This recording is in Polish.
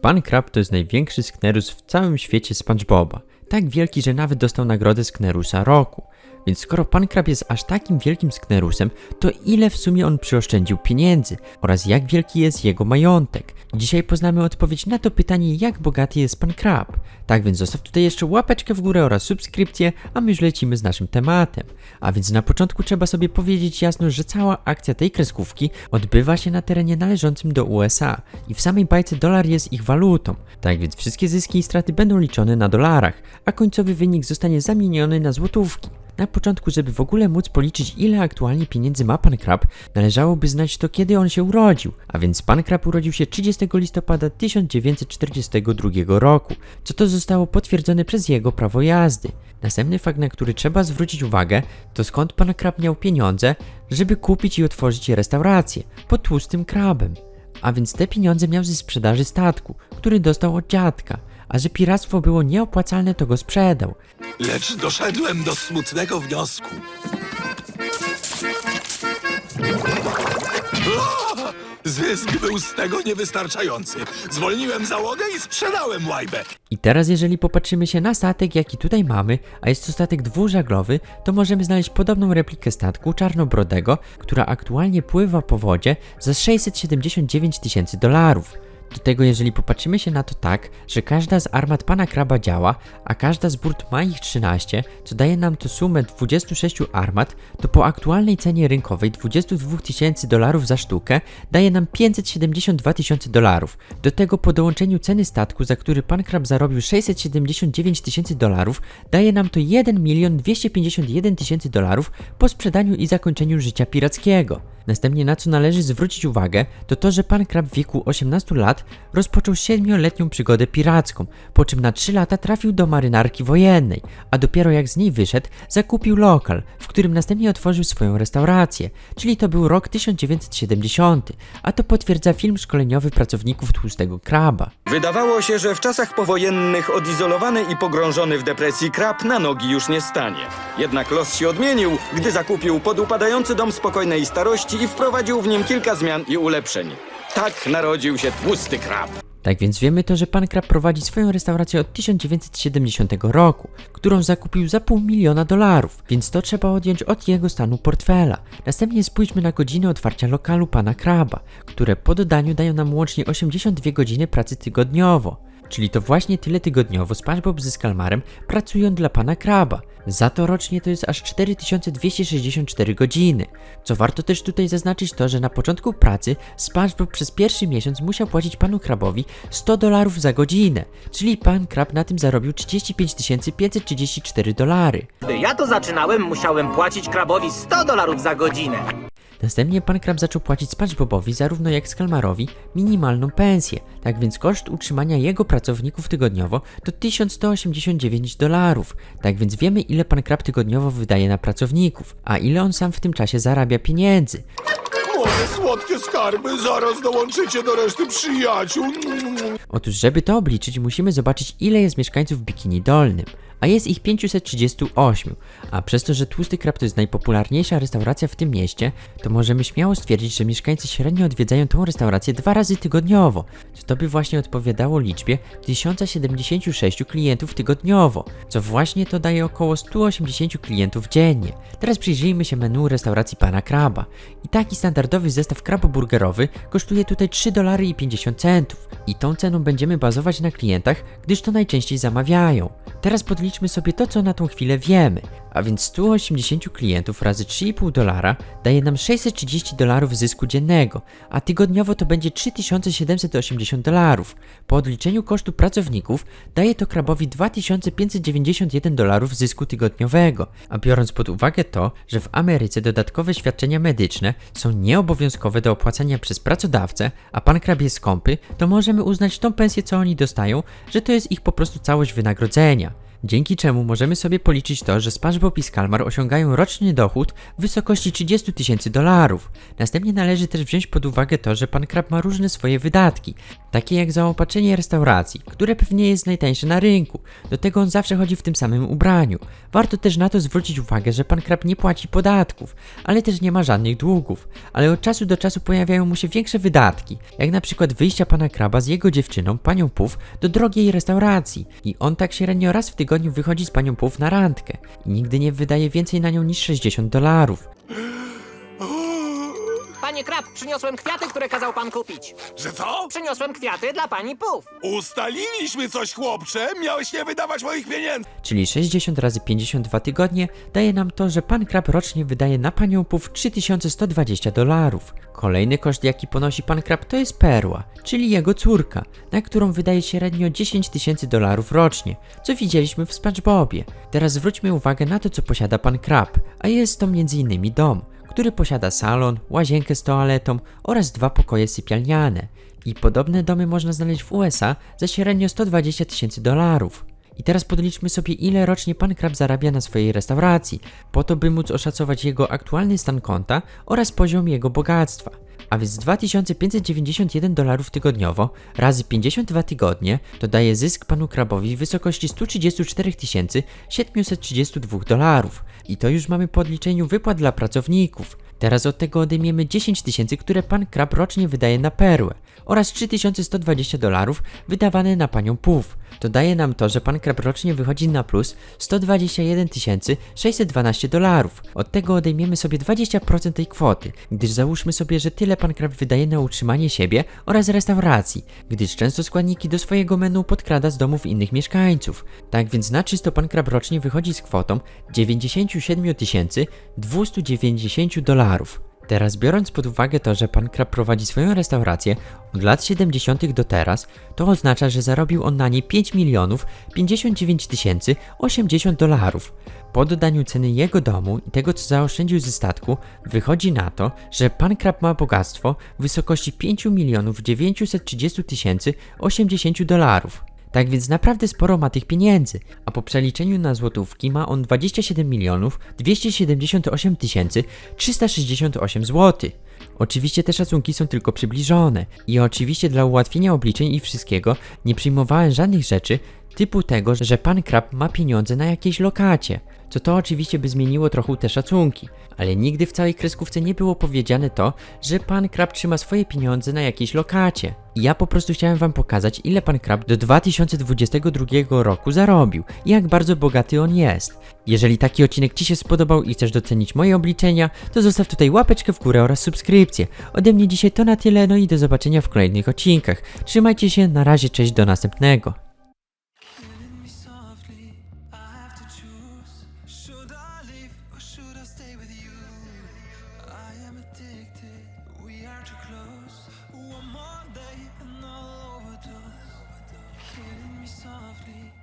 Pan Krab to jest największy sknerus w całym świecie SpongeBoba. Tak wielki, że nawet dostał nagrodę sknerusa roku. Więc skoro pan Krab jest aż takim wielkim sknerusem, to ile w sumie on przyoszczędził pieniędzy oraz jak wielki jest jego majątek? Dzisiaj poznamy odpowiedź na to pytanie, jak bogaty jest pan Krab. Tak więc zostaw tutaj jeszcze łapeczkę w górę oraz subskrypcję, a my już lecimy z naszym tematem. A więc na początku trzeba sobie powiedzieć jasno, że cała akcja tej kreskówki odbywa się na terenie należącym do USA i w samej bajce dolar jest ich walutą. Tak więc wszystkie zyski i straty będą liczone na dolarach, a końcowy wynik zostanie zamieniony na złotówki. Na początku, żeby w ogóle móc policzyć, ile aktualnie pieniędzy ma pan Krab, należałoby znać to, kiedy on się urodził. A więc pan Krab urodził się 30 listopada 1942 roku, co to zostało potwierdzone przez jego prawo jazdy. Następny fakt, na który trzeba zwrócić uwagę, to skąd pan Krab miał pieniądze, żeby kupić i otworzyć restaurację pod tłustym krabem. A więc te pieniądze miał ze sprzedaży statku, który dostał od dziadka. A że piractwo było nieopłacalne, to go sprzedał. Lecz doszedłem do smutnego wniosku. O! Zysk był z tego niewystarczający. Zwolniłem załogę i sprzedałem łajbę. I teraz jeżeli popatrzymy się na statek, jaki tutaj mamy, a jest to statek dwużaglowy, to możemy znaleźć podobną replikę statku czarnobrodego, która aktualnie pływa po wodzie za 679 tysięcy dolarów. Do tego jeżeli popatrzymy się na to tak, że każda z armat pana kraba działa, a każda z burt ma ich 13, co daje nam to sumę 26 armat, to po aktualnej cenie rynkowej 22 tysięcy dolarów za sztukę daje nam 572 tysiące dolarów. Do tego po dołączeniu ceny statku, za który pan krab zarobił 679 tysięcy dolarów, daje nam to 1 milion 251 tysięcy dolarów po sprzedaniu i zakończeniu życia pirackiego. Następnie na co należy zwrócić uwagę, to to, że pan krab w wieku 18 lat rozpoczął 7-letnią przygodę piracką, po czym na 3 lata trafił do marynarki wojennej, a dopiero jak z niej wyszedł, zakupił lokal, w którym następnie otworzył swoją restaurację, czyli to był rok 1970, a to potwierdza film szkoleniowy pracowników Tłustego Kraba. Wydawało się, że w czasach powojennych odizolowany i pogrążony w depresji krab na nogi już nie stanie. Jednak los się odmienił, gdy zakupił podupadający dom spokojnej starości i wprowadził w nim kilka zmian i ulepszeń. Tak narodził się tłusty krab. Tak więc wiemy to, że pan Krab prowadzi swoją restaurację od 1970 roku, którą zakupił za pół miliona dolarów, więc to trzeba odjąć od jego stanu portfela. Następnie spójrzmy na godziny otwarcia lokalu pana Kraba, które po dodaniu dają nam łącznie 82 godziny pracy tygodniowo. Czyli to właśnie tyle tygodniowo SpongeBob z Kalmarem pracują dla pana Kraba. Za to rocznie to jest aż 4264 godziny. Co warto też tutaj zaznaczyć to, że na początku pracy SpongeBob przez pierwszy miesiąc musiał płacić panu Krabowi 100 dolarów za godzinę, czyli pan Krab na tym zarobił 35 534 dolary. Gdy ja to zaczynałem, musiałem płacić krabowi 100 dolarów za godzinę. Następnie pan Krab zaczął płacić SpongeBobowi zarówno jak Skalmarowi minimalną pensję, tak więc koszt utrzymania jego pracowników tygodniowo to 1189 dolarów. Tak więc wiemy ile pan Krab tygodniowo wydaje na pracowników, a ile on sam w tym czasie zarabia pieniędzy. Moje słodkie skarby, zaraz dołączycie do reszty przyjaciół. Otóż żeby to obliczyć musimy zobaczyć ile jest mieszkańców w Bikini Dolnym, a jest ich 538, a przez to, że Tłusty Krab to jest najpopularniejsza restauracja w tym mieście, to możemy śmiało stwierdzić, że mieszkańcy średnio odwiedzają tą restaurację dwa razy tygodniowo, co to by właśnie odpowiadało liczbie 1076 klientów tygodniowo, co właśnie to daje około 180 klientów dziennie. Teraz przyjrzyjmy się menu restauracji Pana Kraba. I taki standardowy zestaw kraboburgerowy kosztuje tutaj 3 dolary i 50 centów. I tą ceną będziemy bazować na klientach, gdyż to najczęściej zamawiają. Teraz podliczmy sobie to, co na tą chwilę wiemy. A więc 180 klientów razy 3,5 dolara daje nam 630 dolarów zysku dziennego, a tygodniowo to będzie 3780 dolarów. Po odliczeniu kosztu pracowników daje to krabowi 2591 dolarów zysku tygodniowego. A biorąc pod uwagę to, że w Ameryce dodatkowe świadczenia medyczne są nieobowiązkowe do opłacania przez pracodawcę, a pan krab jest skąpy, to możemy uznać tą pensję, co oni dostają, że to jest ich po prostu całość wynagrodzenia. Dzięki czemu możemy sobie policzyć to, że SpongeBob i Skalmar osiągają roczny dochód w wysokości 30 tysięcy dolarów. Następnie należy też wziąć pod uwagę to, że pan Krab ma różne swoje wydatki. Takie jak zaopatrzenie restauracji, które pewnie jest najtańsze na rynku. Do tego on zawsze chodzi w tym samym ubraniu. Warto też na to zwrócić uwagę, że pan Krab nie płaci podatków, ale też nie ma żadnych długów. Ale od czasu do czasu pojawiają mu się większe wydatki, jak na przykład wyjścia pana Kraba z jego dziewczyną, panią Puf, do drogiej restauracji. I on tak średnio raz w tygodniu wychodzi z panią Puf na randkę. I nigdy nie wydaje więcej na nią niż 60 dolarów. Panie Krab, przyniosłem kwiaty, które kazał pan kupić. Że co? Przyniosłem kwiaty dla pani Puf. Ustaliliśmy coś, chłopcze. Miałeś nie wydawać moich pieniędzy. czyli 60 razy 52 tygodnie, daje nam to, że pan Krab rocznie wydaje na panią Puf 3120 dolarów. Kolejny koszt, jaki ponosi pan Krab, to jest Perła, czyli jego córka, na którą wydaje średnio 10 tysięcy dolarów rocznie, co widzieliśmy w SpongeBobie. Teraz zwróćmy uwagę na to, co posiada pan Krab, a jest to m.in. dom, który posiada salon, łazienkę z toaletą oraz dwa pokoje sypialniane. I podobne domy można znaleźć w USA za średnio 120 tysięcy dolarów. I teraz podliczmy sobie, ile rocznie pan Krab zarabia na swojej restauracji, po to by móc oszacować jego aktualny stan konta oraz poziom jego bogactwa. A więc 2591 dolarów tygodniowo razy 52 tygodnie to daje zysk panu Krabowi w wysokości 134 732 dolarów. I to już mamy po odliczeniu wypłat dla pracowników. Teraz od tego odejmiemy 10 tysięcy, które pan Krab rocznie wydaje na perłę oraz 3120 dolarów wydawane na panią Puf. To daje nam to, że pan Krab rocznie wychodzi na plus 121 612 dolarów. Od tego odejmiemy sobie 20% tej kwoty, gdyż załóżmy sobie, że tyle pan Krab wydaje na utrzymanie siebie oraz restauracji, gdyż często składniki do swojego menu podkrada z domów innych mieszkańców. Tak więc na czysto pan Krab rocznie wychodzi z kwotą 97 290 dolarów. Teraz biorąc pod uwagę to, że pan Krab prowadzi swoją restaurację od lat 70. do teraz, to oznacza, że zarobił on na niej 5 milionów 59 tysięcy 80 dolarów. Po dodaniu ceny jego domu i tego, co zaoszczędził ze statku, wychodzi na to, że pan Krab ma bogactwo w wysokości 5 milionów 930 tysięcy 80 dolarów. Tak więc naprawdę sporo ma tych pieniędzy, a po przeliczeniu na złotówki ma on 27 milionów 278 tysięcy 368 zł. Oczywiście te szacunki są tylko przybliżone. I oczywiście dla ułatwienia obliczeń i wszystkiego nie przyjmowałem żadnych rzeczy typu tego, że pan Krab ma pieniądze na jakiejś lokacie, co to oczywiście by zmieniło trochę te szacunki, ale nigdy w całej kreskówce nie było powiedziane to, że pan Krab trzyma swoje pieniądze na jakiejś lokacie. Ja po prostu chciałem wam pokazać, ile pan Krab do 2022 roku zarobił i jak bardzo bogaty on jest. Jeżeli taki odcinek Ci się spodobał i chcesz docenić moje obliczenia, to zostaw tutaj łapeczkę w górę oraz subskrypcję. Ode mnie dzisiaj to na tyle, no i do zobaczenia w kolejnych odcinkach. Trzymajcie się, na razie, cześć, do następnego. to choose. Should I leave or should I stay with you? I am addicted, we are too close. One more day and I'll overdose. Killing me softly.